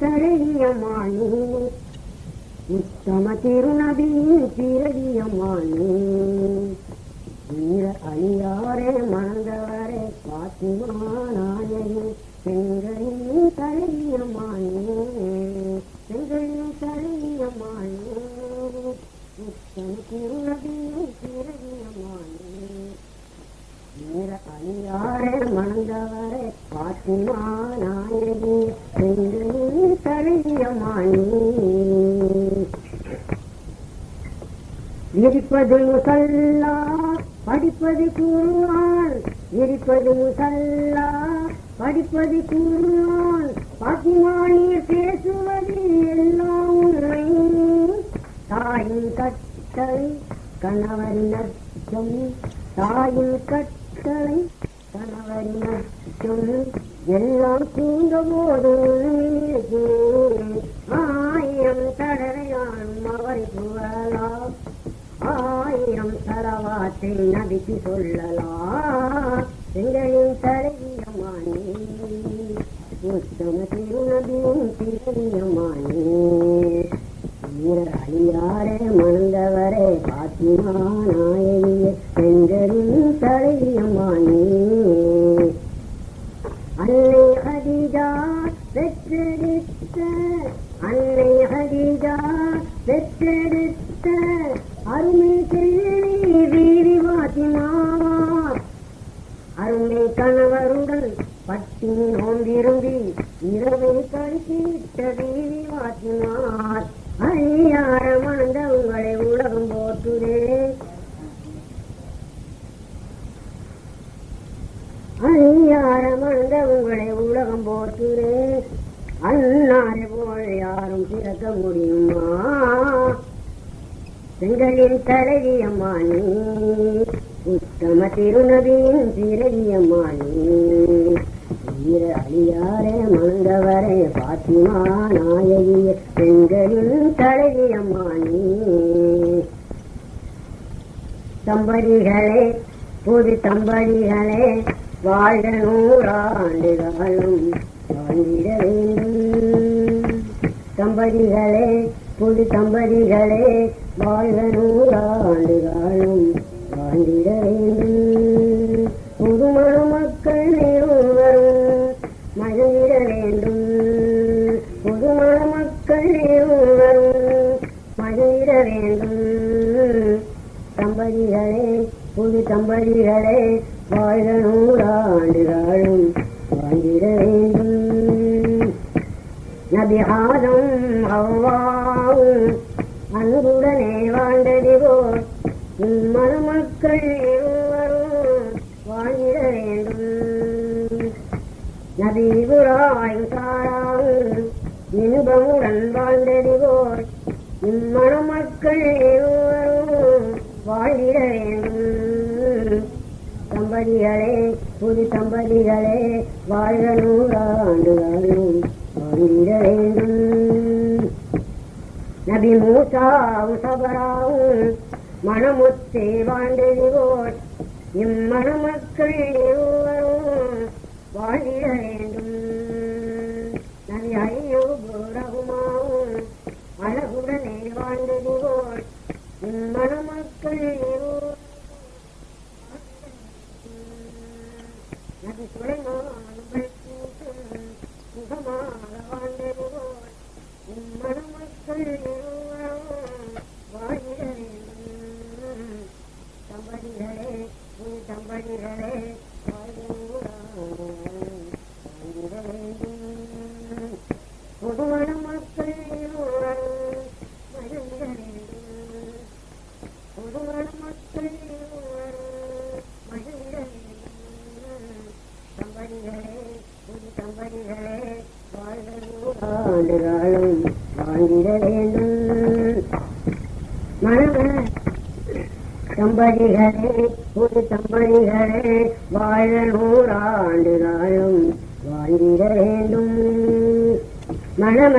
தழையமானே உத்தம திருநபியின் பிறவியமானே வீர அழியாரே மணந்தவரே பாத்திமானாயே செங்கலின் தழையமானே செங்கலின் தழையமானே உத்தம திருநபியின் பிறவியமானே வீர அழியாரே மணந்தவரே பாத்திமானாயே செங்கலின் தழையமானே இருப்பது முசல்லா படிப்பது கூறுவான் இருப்பது முசல்லா படிப்பது கூறுவான் பாத்திமானியர் பேசுவது எல்லாம் உண்மை தாயின் கட்டளை கணவரின் அச்சம் தாயின் கட்டளை கணவரின் அச்சம் எல்லாம் தூங்க போது ஆயிரம் தடவையான் அவரை புகழலாம் ஆயிரம் தலவாத்தை நபிக்கு சொல்லலாம். எங்களின் தலைவியமானே உத்தம திருநபியின் திருவியமானே. வீர அழியாரே மணந்தவரே பாத்திமா நாயகியே பெண்களின் அடிதா ஹதிஜா பெற்றெடுத்த அருமை செல்வி வீதி வாத்தினார் அருமை கணவருடன் பட்டினோ வாழ்க நூறாண்டுகளும் வாழ்ந்திட வேண்டும். தம்பதிகளே புது தம்பதிகளே வாழ்க நூறாண்டுகளும் வாழ்ந்திட வேண்டும். புதுமண மக்கள் இருவரும் மகிழ்ந்திட வேண்டும். புதுமண மக்கள் இருவரும் மகிழ்ந்திட வேண்டும். தம்பதிகளே புது தம்பதிகளே வாழ நூறாண்டுகளும் வாழ்ந்திட வேண்டும். நபிஹாதம் அவ்வாவும் அன்புடனே வாழ்ந்தது போல் மணமக்கள் இருவரும் வாழ்ந்திட வேண்டும். நபிபுராயும் சாராவும் இன்பமுடன் வாழ்ந்தது போல் தம்பதிகளே புது தம்பதிகளே வாழ்க நூறாண்டுகளும் வாழ்ந்திட வேண்டும். நபி மூசாவும் சபராவும் மனமுத்தே வாழ்ந்தது இம்மன மக்கள் இருவரும் வாழ்ந்திட வேண்டும். நபி ஐயோ ரகுமாவும் அழகுடனே வாழ்ந்தது இம்மன மக்கள் இருவரும் நபி சுலைமான் பல்கீசும் சுகமாக வாழ்ந்தது தம்பதிகளே ஒரு தம்பதிகளே வாழ நூறாண்டுகளும் வாழ்ந்திட வேண்டும். மணம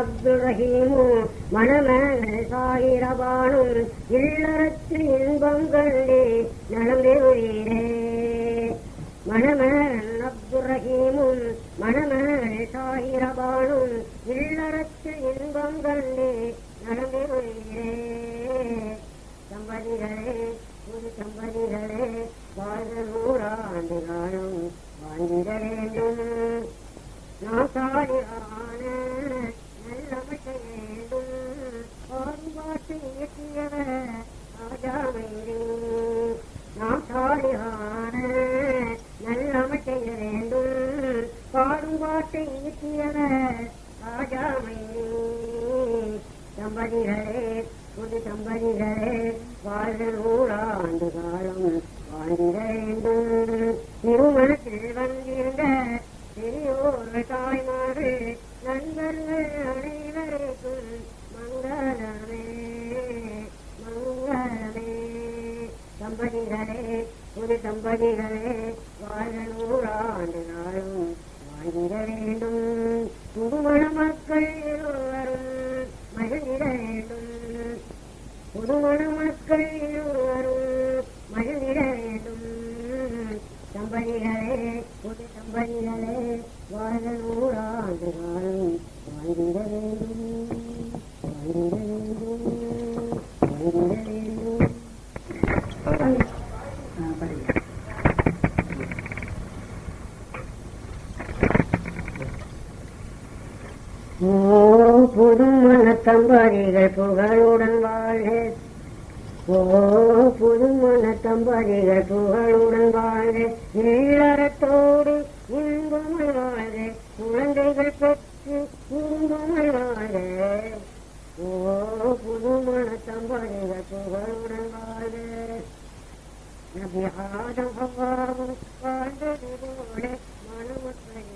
அப்துல் ரஹீமும் மணம சாகிரபானும் இல்லறத்து இன்பம் கண்டே நலம் தேவரீரே அப்துல் ரஹீமும் மணமேல் சாகிரபானும் இல்லறத்து இன்பம் கண்டே நடந்திருக்கிறே தம்பதிகளே ஒரு தம்பதிகளே வாழ்க நூறாண்டு காலம் வாழ்ந்திட வேண்டும். நாம் சாலியான நல்லமைக்க வேண்டும். பாடுபாட்டு இயற்றியவர் ராஜாமையே நாம் நல்லமைக்க வேண்டும். பாடுபாட்டை இயற்றியவர் ராஜாமையே தம்பதிகளே புது தம்பதிகளே வாழ்க நூறாண்டு காலம். வாழ்ந்திட வேண்டும் திருமணத்தில் வந்திருந்த பெரியோர் தாய்மாறு நண்பர்கள் அனைவருக்கும் மங்களமே மங்களமே. தம்பதிகளே புது தம்பதிகளே வாழ்க நூறாண்டு நாளும் வாழ்ந்திட வேண்டும். புதுமண மக்கள் இருவரும் மகிழ்ந்திட வேண்டும் புதுமண மக்கள் இருவரும் மகிழ்ந்திட வேண்டும் தம்பதிகளே புது தம்பதிகளே வாழ்க நூறாண்டு காலம் வாழ்ந்திட வேண்டும். தம்பதிகள் புகழுடன் வாழ்க. ஓ புதுமண தம்பதிகள் புகழுடன் வாழ்க. இல்லறத்தோடு இன்பமாய் வாழ்க குழந்தைகள் பெற்று இன்பமாய் வாழ்க ஓ புதுமண தம்பதிகள் புகழுடன் வாழ்க. நபி ஆதம் வாழ்ந்தது போல மனமற்ற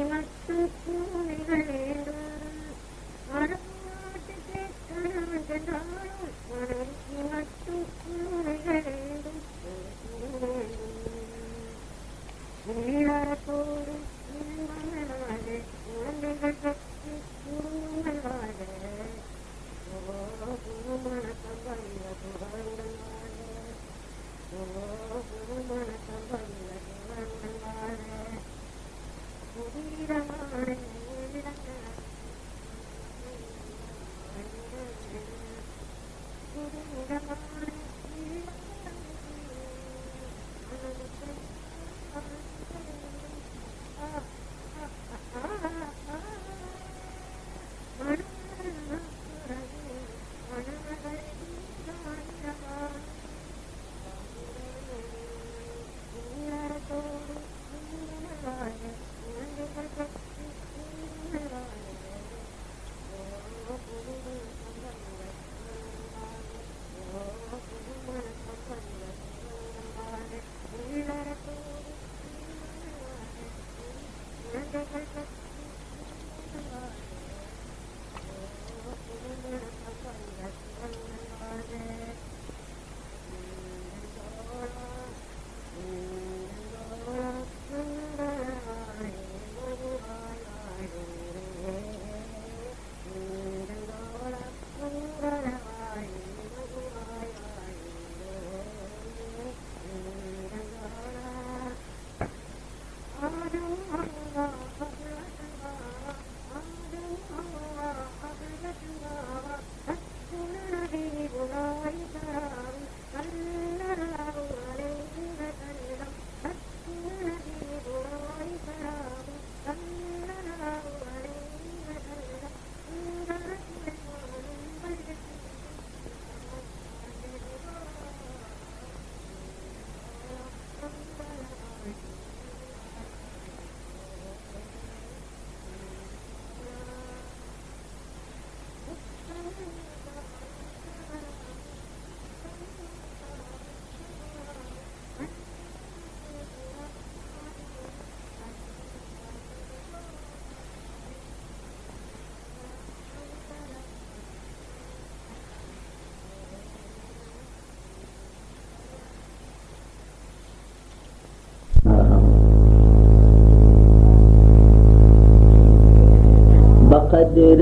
قدر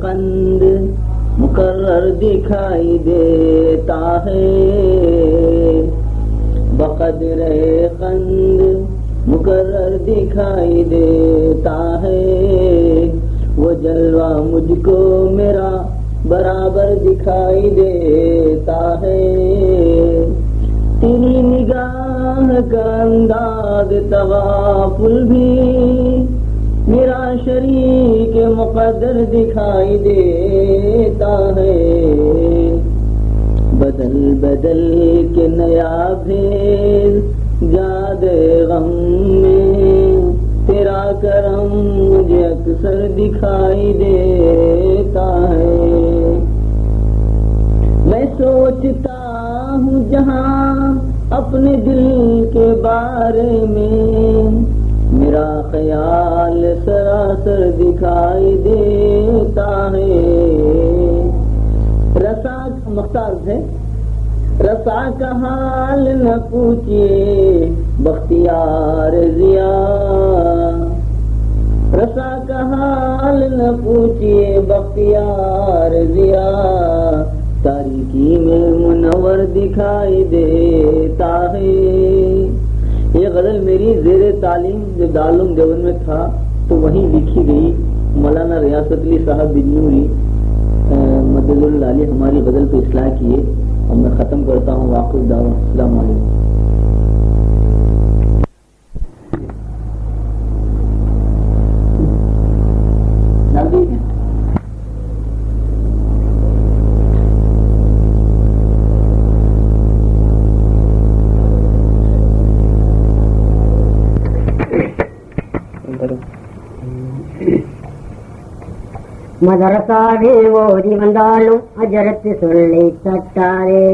قند مقرر دکھائی دیتا ہے۔ بقدر قند مقرر دکھائی دیتا ہے۔ وہ جلوہ مجھ کو میرا برابر دکھائی دیتا ہے۔ تیری نگاہ کا انداز توافل بھی میرا شریک مقدر دکھائی دیتا ہے۔ بدل بدل کے نیا بھیل جاد غم میں تیرا کرم مجھے اکثر دکھائی دیتا ہے۔ میں سوچتا ہوں جہاں اپنے دل کے بارے میں میرا خیال سراسر دکھائی دیتا ہے۔ رسا مختار ہے۔ رسا کا حال نہ پوچھیے بختیار ضیا رسا کا حال نہ پوچھیے بختیار ضیا تاریخی میں منور دکھائی دیتا ہے۔ یہ غزل میری زیر تعلیم جو دارالعلوم دیوبند میں تھا، تو وہیں لکھی گئی۔ مولانا ریاست علی صاحب بجنوری مدد اللہ علی ہماری غزل پہ اصلاح کیے۔ اور میں ختم کرتا ہوں واقف دعوت، السلام علیکم۔ மதரசாவே ஓதி வந்தாலும் அஜரத்து சொல்லை தட்டாரே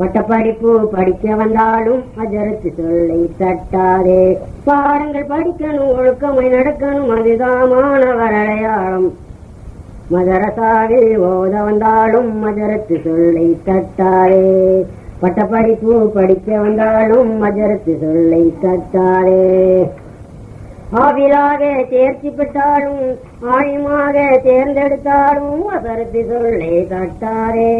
பட்டப்படிப்பு படிக்க வந்தாலும் அஜரத்து சொல்லை தட்டாரே பாடங்கள் படிக்கணும் ஒழுக்கமை நடக்கணும் அதுதான் மாணவர் அடையாளம். மதரசாவே ஓத வந்தாலும் மஜரத்து சொல்லை தட்டாரே பட்டப்படிப்பு படிக்க வந்தாலும் மஜரத்து சொல்லை தட்டாரே ஆவிலாக தேர்ச்சி பெற்றாலும் ஆயுமாக தேர்ந்தெடுத்தாலும் அசரத்து சொல்லை தட்டாரே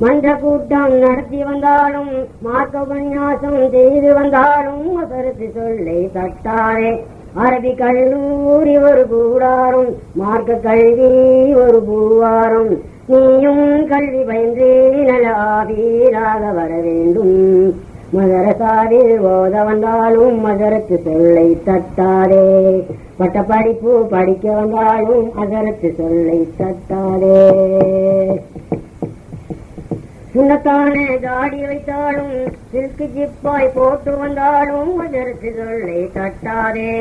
மன்ற கூட்டம் நடத்தி வந்தாலும் மார்க்க உபன்யாசம் செய்து வந்தாலும் அசரத்து சொல்லை தட்டாரே அரபி கல்லூரி ஒரு கூடாரும் மார்க்க கல்வி ஒரு பூவாரும். நீயும் கல்வி பயின்றே நல ஆவீராக வர வேண்டும். மதரசாவில் ஓத வந்தாலும் மதரத்து சொல்லை தட்டாதே. பட்ட படிப்பு படிக்க வந்தாலும் அதரத்து சொல்லை தட்டாதே. உன்னத்தானே தாடி வைத்தாலும் சில்கு ஜிப்பாய் போட்டு வந்தாலும் அதற்கு சொல்லை தட்டாதே.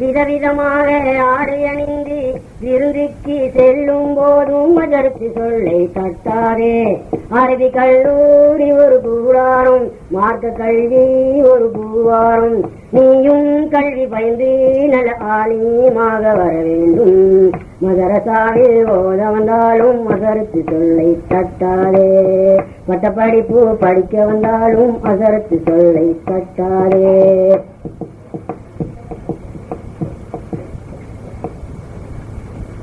விதவிதமாக ஆடை அணிந்து விருந்திக்கு செல்லும் போதும் அதற்கு சொல்லை தட்டாதே. அரபி கல்லூரி ஒரு பூராரும் மார்க்க கல்வி ஒரு பூவாரும் நீயும் கல்வி பயந்து நல ஆலயமாக வர வேண்டும். மதரசாவில் ஓத வந்தாலும் அசரத்து சொல்லை தட்டாதே. பட்டப்படிப்பு படிக்க வந்தாலும் அசரத்து சொல்லை தட்டாதே.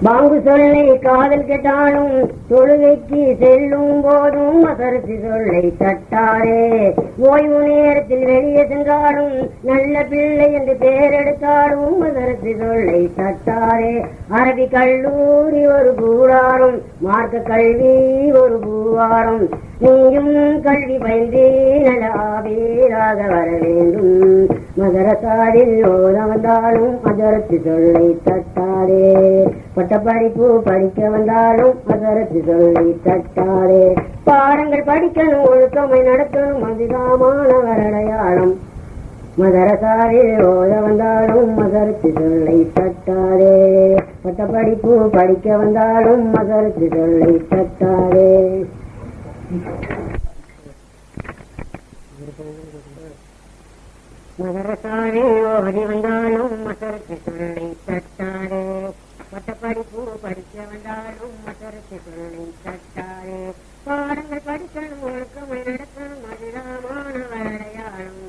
பாங்கு சொல்லை காதல் கேட்டாலும் தொழுகைக்கு செல்லும் போதும் அசரத்து சொல்லை தட்டாரே. ஓய்வு நேரத்தில் வெளியே சென்றாலும் நல்ல பிள்ளை என்று பேரெடுத்தாலும் அசரத்து சொல்லை தட்டாரே. அரபி கல்லூரி ஒரு கூடாரும் மார்க்க கல்வி ஒரு பூவாரும். நீயும் கல்வி பயின்று நல ஆவீராக வர வேண்டும். மதரசாரில் ஓத வந்தாலும் மதரத்து சொல்லை தட்டாரே. பட்டப்படிப்பு படிக்க வந்தாலும் மதரத்து சொல்லை தட்டாரே. பாடங்கள் படிக்கணும் ஒழுக்கமை நடக்கணும் அதுதாமானவர் அடையாளம் மதரசாரில் ஓத வந்தாலும் மதரத்து சொல்லை தட்டாரே. பட்டப்படிப்பு படிக்க வந்தாலும் மதரத்து சொல்லை தட்டாரே. மதரசாரில் ஓதி வந்தாலும் மதரத்து சொல்லை தட்டாரே பட்டப்படிப்பு படிக்க வந்தாலும் மதரத்து சொல்லை தட்டாரே பாடங்கள் படிக்கணும் ஒழுக்கமை நடக்கணும் அதுதாமானவர் அடையாளம்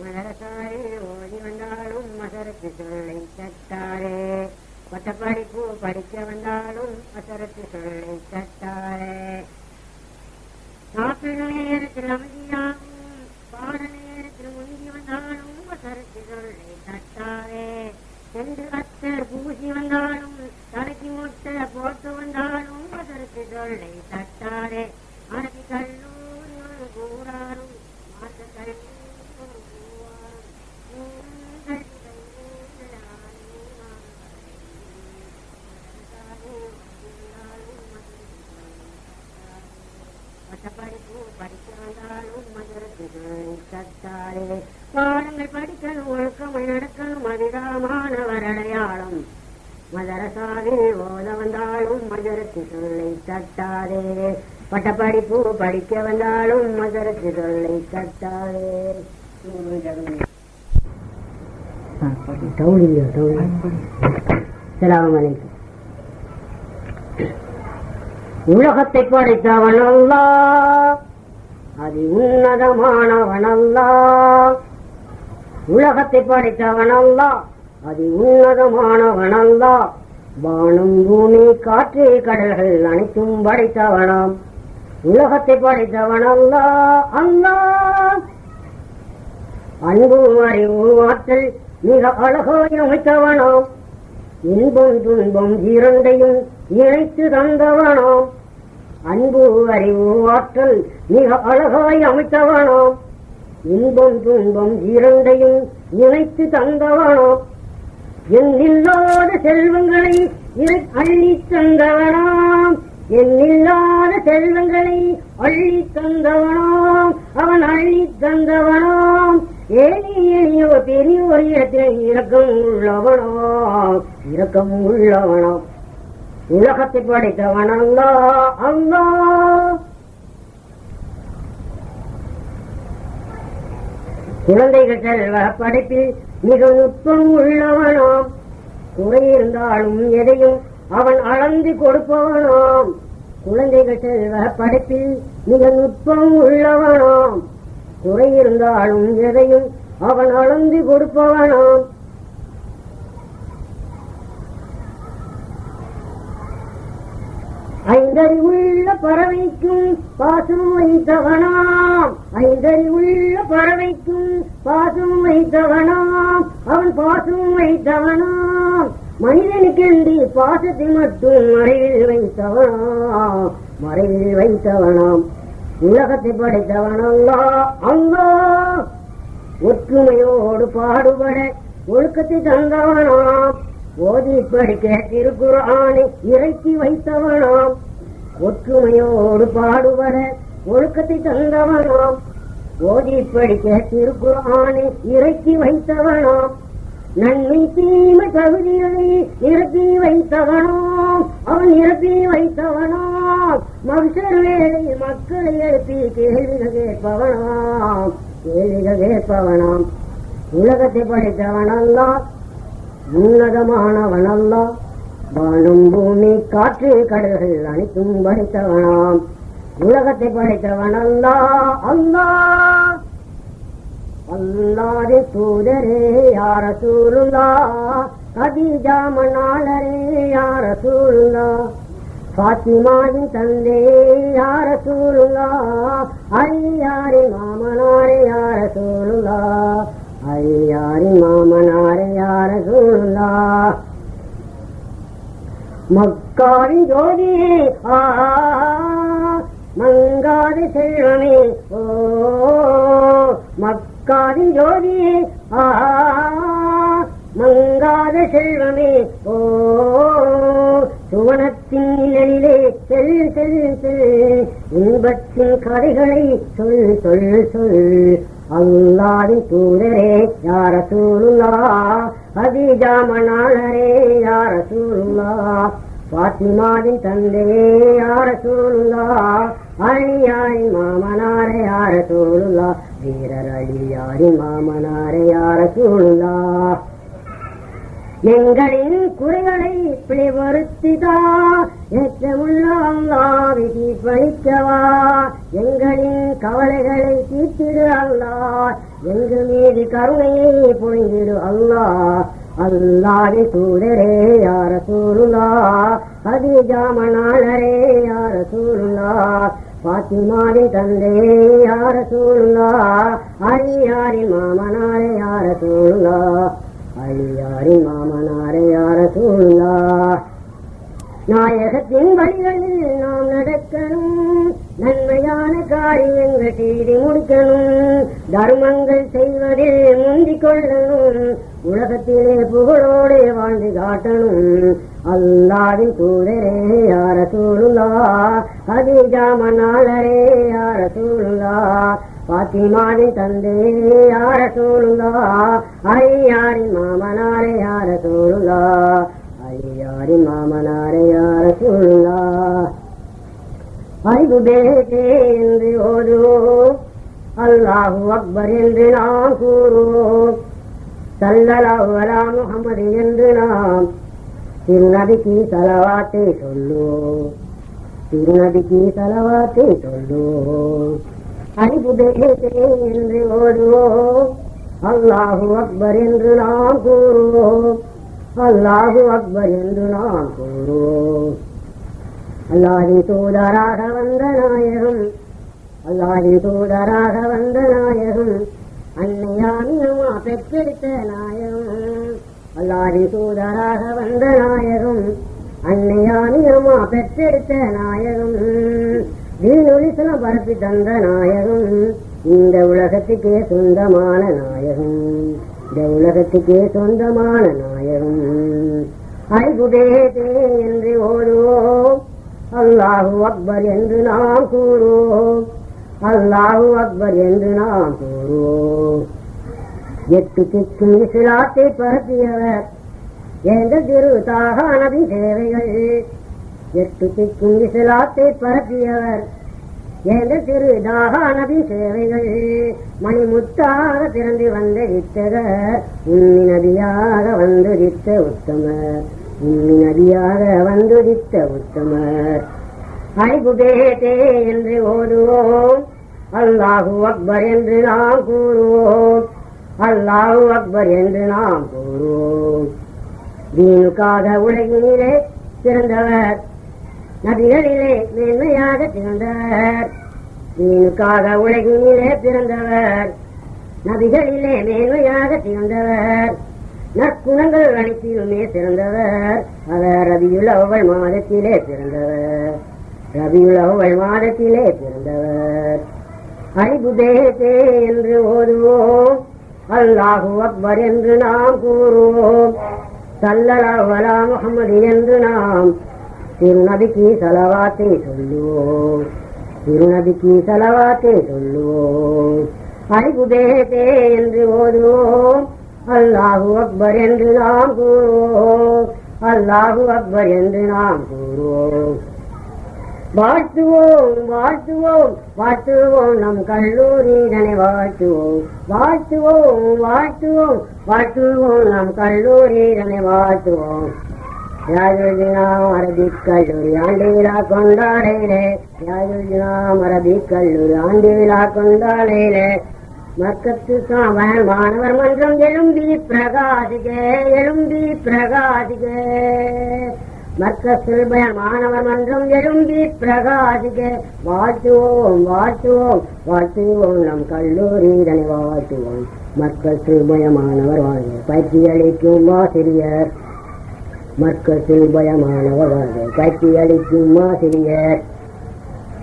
மதரசாரில் ஓதி வந்தாலும் மதரத்து சொல்லை தட்டாரே பட்டப்படிப்பு படிக்க வந்தாலும் சொல்லை தட்டாரே அமைதியாகும் வந்தாலும் அசரத்து சொல்லை தட்டாரே என்று அத்தர் பூசி வந்தாலும் படிப்பு படிக்க வந்தாலும் மதரத்து தொல்லை தட்டாதே தௌலியா தௌலி சலாம் அலைக்கும். உலகத்தை படைத்தவன் அல்லா. அது உன்னதமானவன் அல்லா. உலகத்தை படைத்தவன் அல்லா. அது உன்னதமானவன் அல்லா. வானம் பூமி காற்று கடல்கள் அனைத்தும் படைத்தவனாம். உலகத்தை படைத்தவன் அல்லா. அல்லா அன்பும் அறிவும் ஆற்றல் மிக அழகாய் அமைத்தவனாம் இன்பம் துன்பம் இரண்டையும் இணைத்து தந்தவனாம் அன்பு அறிவு ஆற்றல் மிக அழகாய் அமைத்தவனாம் இன்பம் துன்பம் இரண்டையும் இணைத்து தந்தவனாம் என் இல்லாத செல்வங்களை அள்ளி தந்தவனாம். எண்ணில்லாத செல்வங்களை அள்ளி தந்தவனாம். அவன் அள்ளி தந்தவனாம். ஏனி எளியோ பெரியோர் இடத்தில் இரக்கம் உள்ளவனாம். இரக்கம் உள்ளவனாம். உலகத்தை படைத்தவன் அல்லா அல்லா. குழந்தைகள் செல்வ படைப்பில் மிக நுட்பம் உள்ளவனாம். குறை இருந்தாலும் எதையும் அவன் அளந்து கொடுப்பவனாம் குழந்தைகள் செல்வ படைப்பில் மிக நுட்பம் உள்ளவனாம். குறையிருந்தாலும் எதையும் அவன் அளந்து கொடுப்பவனாம். ஐந்தறிவுள்ள பறவைக்கும் பாசம் வைத்தவனாம். ஐந்தறிவுள்ள பறவைக்கும் பாசம் வைத்தவனாம். அவன் பாசம் வைத்தவனாம். மனிதனுக்கென்று பாசத்தை மட்டும் மறைவில் வைத்தவனா மறைவில் வைத்தவனாம். உலகத்தை படைத்தவன் அல்லா. அல்லா ஒற்றுமையோடு பாடுபட ஒழுக்கத்தை தந்தவனாம். ஓதி படிக்க திருக்குறானை இறக்கி வைத்தவனாம். ஒற்றுமையோடு பாடுபட ஒழுக்கத்தை தந்தவனாம். ஓதி படிக்க திருக்குறானை இறக்கி வைத்தவனாம். நன்மை தீமை தகுதிகளை நிரப்பி வைத்தவனாம் அவன் நிரப்பி வைத்தவனாம் மனுஷர் வேலை மக்களை எழுப்பி கேள்விகள் கேட்பவனாம் கேள்விகள் கேட்பவனாம் உலகத்தை படைத்தவனல்லா உன்னதமானவனல்லா வானம் பூமி காற்று கடல்கள் அனைத்தும் படைத்தவனாம். உலகத்தை படைத்தவனல்லா அல்லா. அல்லாது தூதரே யார சூருந்தா கதிஜா மணாளரே யார சூருந்தா பாத்திமாவின் தந்தே யார சூருந்தா ஐயாரின் மாமனாரே யார சூருந்தா ஐயாரின் மாமனாரே யார சூருந்தா மக்காவின் ஜோதியே ஆ மங்காத செல்வமே ஓ மக்காவின் ஜோதியே ஆ மங்காத செல்வமே. ஓ சுவனத்தின் நிழலிலே செல் செல் செல். இன்பத்தின் கதைகளை சொல் சொல் சொல். அல்லாவின் தூதரே யார சூருல்லா அதிஜாமனாளரே யார சூருல்லா பாத்திமாவின் தந்தையே யார சூருல்லா அழியாரின் மாமனாரே யார சூருல்லா வீரர் அழியாரின் மாமனாரை யார சூருல்லா எங்களின் குறைகளை பிழைவருத்திதா ஏற்றமுள்ள அல்லா விதி பழிக்கவா. எங்களின் கவலைகளை தீர்த்திடு அல்லா எங்கள் மீது கருணையை பொழிந்திடு அல்லா அல்லாவின் சூழரே யார சூருலா ஹதீஜா ஜாமனாளரே யார சூருலா பாத்திமாவின் தந்தை யார சூருலா அழியாரின் மாமனாரே யார சூருலா அழியாரின் மாமனாரே யார சூருலா நாயகத்தின் வழிகளில் நாம் நடக்கணும். நன்மையான காரியங்கள் செய்து முடிக்கணும். தர்மங்கள் செய்வதில் முந்திக் கொள்ளணும். உலகத்திலே புகழோடு வாழ்ந்து காட்டணும். அல்லாவின் தூதரே யார சூழுலா அதிஜா மணாளரே யார சூழுலா? பாத்திமாவின் தந்தை யார சூழுலா? ஐயாரின் மாமனாரே யார சூழுலா? ஐயாரின் மாமனாரே யார சூழுலா? அறிவு பேட்டே என்று ஓதுவோம் அல்லாஹு அக்பர் என்று நாம் கூறுவோம் சல்லலாஹு அலா முகமது என்று நாம் திருநதிக்கு சலவாத்தை சொல்லுவோம் திருநபிக்கு சலவாத்தை சொல்லுவோம். அறிவு என்று ஓடுவோம். அல்லாஹு அக்பர் என்று நாம் கூறுவோம். அல்லாஹு அக்பர் என்று நாம் கூறுவோம். அல்லாஹி தூதராக வந்த நாயகம் அல்லாஹி தூதராக வந்த நாயகம் அன்னையாமியமா பெற்றெடுத்த நாயகம் அல்லாஹி தூதராக வந்த நாயகம் அன்னையாமியமா பெற்றெடுத்த நாயகம். வீணொலிசலம் பரப்பி தந்த நாயகம். இந்த உலகத்துக்கே சொந்தமான நாயகம். இந்த உலகத்துக்கே சொந்தமான நாயகம். ஐகுதேதே என்று ஓடுவோம் அல்லாஹு அக்பர் என்று நாம் கூறுவோம். அல்லாஹு அக்பர் என்று நாம் கூறுவோம். எட்டு திக்கும் இஸ்லாத்தை பரப்பியவர். எந்த திரு தாகானவின் சேவைகள் எட்டு திக்கும் இஸ்லாத்தை பரப்பியவர். எந்த திரு தாகானபி சேவைகள் மணிமுத்தாக பிறந்து வந்த வித்தகர் உண்மை நதியாக வந்துதித்த உத்தமர். உண்மை நதியாக வந்துதித்த உத்தமர். ஐபுதேதே என்று ஓதுவோம். அல்லாஹு அக்பர் என்று நாம் கூறுவோம். அல்லாஹு அக்பர் என்று நாம் கூறுவோம். தீனுக்காக உலகிலே பிறந்தவர் நபிகளிலே மேன்மையாக திகழ்ந்தவர். தீனுக்காக உலகிலே பிறந்தவர். நபிகளிலே மேன்மையாக திகழ்ந்தவர். நற்குணங்கள் அனைத்திலுமே சிறந்தவர். அவர் ரபியுல் அவள் மாதத்திலே பிறந்தவர். ரபியுல் அவள் மாதத்திலே பிறந்தவர். அறிபுதேதே என்று ஓதுவோம். அல்லாஹு அக்பர் என்று நாம் கூறுவோம். சல்லல்லாஹு அலா முஹம்மது என்று நாம் திருநபிக்கு சலவாத்தை சொல்லுவோம் திருநபிக்கு சலவாத்தை சொல்லுவோம் அறிபுதேதே என்று ஓதுவோம் அல்லாஹு அக்பர் என்று நாம் கூறுவோம் அல்லாஹு அக்பர் என்று நாம் கூறுவோம் வாழ்த்துவோம் வாழ்த்துவோம் வாழ்த்துவோம் நம் கல்லூரிதனை வாழ்த்துவோம். வாழ்த்துவோம் வாழ்த்துவோம் வாழ்த்துவோம் நம் கல்லூரிதனை வாழ்த்துவோம். யாயுஜினாம் அரபிக் கல்லூரி ஆண்டு விழா கொண்டாடையிலே யாயுஜினாம் அரபிக் கல்லூரி ஆண்டு விழா கொண்டாடையிலே மக்கத்து சாமன் மாணவர் மன்றம் எழும்பி பிரகாசிகே எழும்பி பிரகாசிகே. மர்க்கத்தில் பயன் மாணவர் மன்றம் எழும்பி பிரகாசிக்க வாழ்த்துவோம் வாழ்த்துவோம் வாழ்த்துவோம் நம் கல்லூரி இதனை வாழ்த்துவோம். மக்கள் பயமானவர் வாழ்க. பயிற்சி அளிக்கும் ஆசிரியர். மக்கள் பயமானவர் வாழ்க. பயிற்சி அளிக்கும் ஆசிரியர்.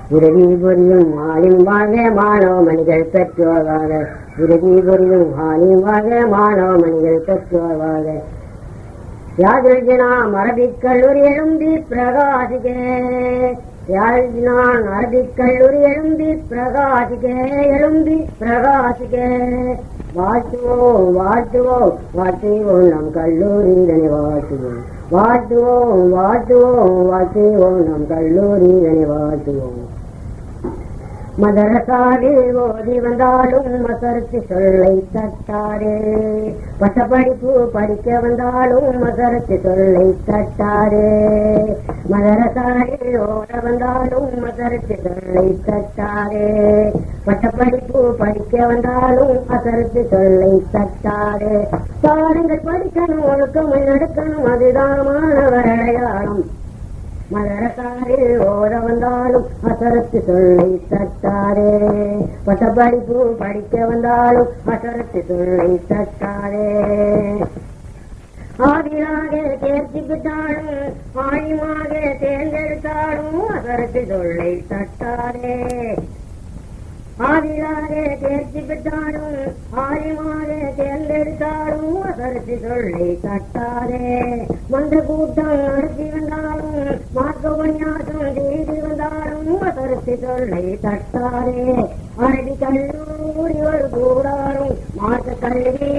உதவி புரியும் மாலின் வாழ்க மாணவ மணிகள் பெற்றோர் வாழ்க. உதவி புரியும் மாலின் வாழ்க மாணவ மணிகள் பெற்றோர் வாழ்க. யாதிருஜினாம் அரபிக் கல்லூரி எழும்பி பிரகாசிக. யாதிருஜினான் அரபிக் கல்லூரி எழும்பி பிரகாசிக எழும்பி பிரகாசிக. வாழ்த்துவோம் வாழ்த்துவோம் வாழ்த்துவோம் நம் கல்லூரி இதனை வாழ்த்துவோம் வாழ்த்துவோம் வாழ்த்துவோம் வாழ்த்துவோம் நம் கல்லூரி இதனை வாழ்த்துவோம் மதரசாவில் ஓதி வந்தாலும் மசரத்து சொல்லை தட்டாரே. பட்டப்படிப்பு படிக்க வந்தாலும் மசரத்து சொல்லை தட்டாரே. மதரசாவில் ஓட வந்தாலும் மசரத்து சொல்லை தட்டாரே. பட்டப்படிப்பு படிக்க வந்தாலும் அசரத்து சொல்லை தட்டாரே. பாருங்கள் படிக்கணும் ஒழுக்கம் நடக்கணும் அதுதான் மாணவர் அடையாளம். மலரசாரில் ஓர வந்தாலும் அசரத்து சொல்லை தட்டாரே. பட்டப்படிப்பு படிக்க வந்தாலும் அசரத்து சொல்லை தட்டாரே. ஆதியாக தேர்ச்சி பெற்றாலும் ஆழிமாக தேர்ந்தெடுத்தாலும் அசரத்து சொல்லை தட்டாரே. ஆதியாக தேர்ச்சி பெற்றாலும் ஆழிமாக தேர்ந்தெடுத்தாலும் அசரத்து சொல்லை தட்டாரே மந்த கூட்டம் நடத்தி வந்தாலும் மார்க்க உபன்யாசம் செய்து வந்தாலும் அசரத்து சொல்லை தட்டாரே அரடி கல்லூரி ஒரு கூடாரும் மார்க்க கல்வி